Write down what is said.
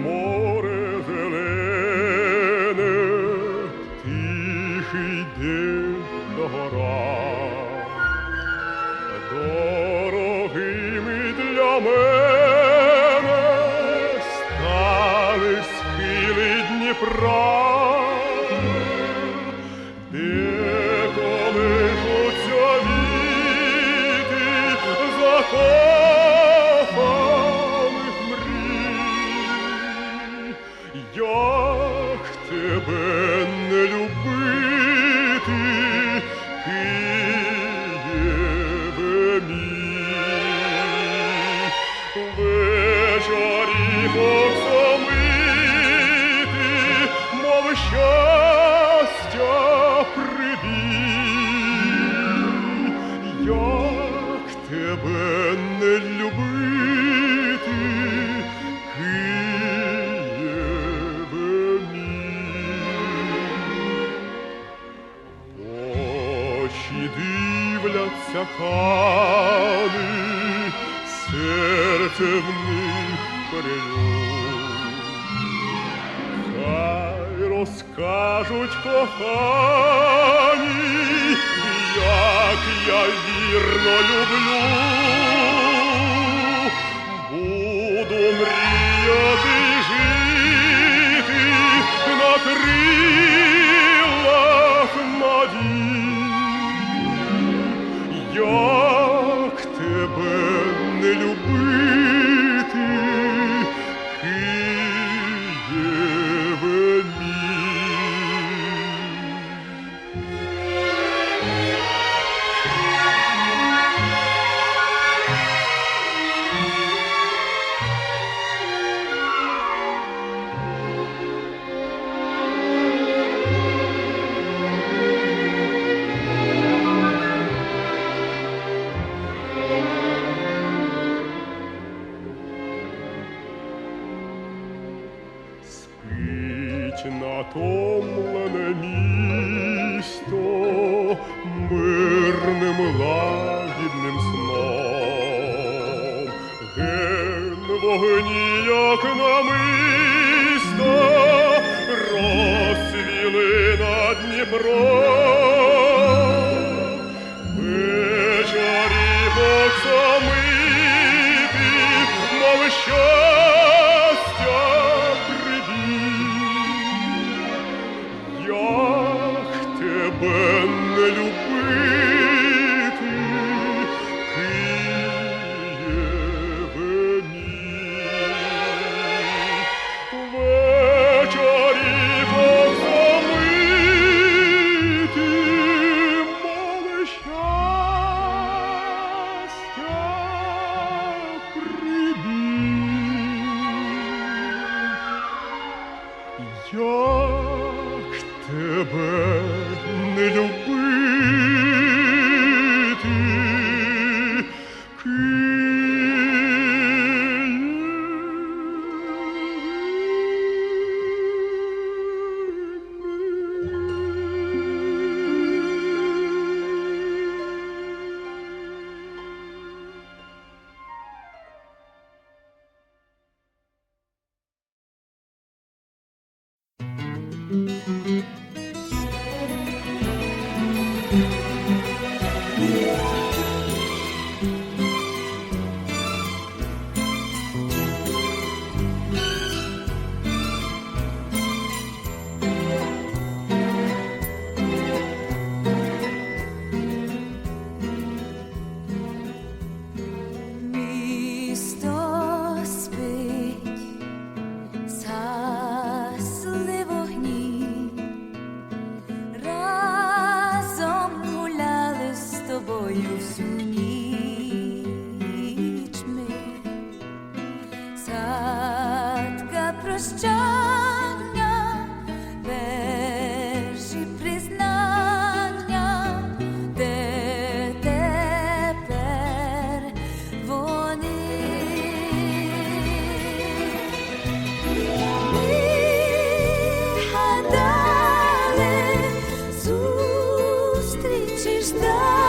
more. Не любити, Києве мій. Очі дивляться кани, серце в них перелюб. Хай розкажуть кохані, як я вірно люблю. Спить натомлене місто мирним лагідним сном. Ген вогні, як намисто, розсвіли над Дніпром. Любити, is the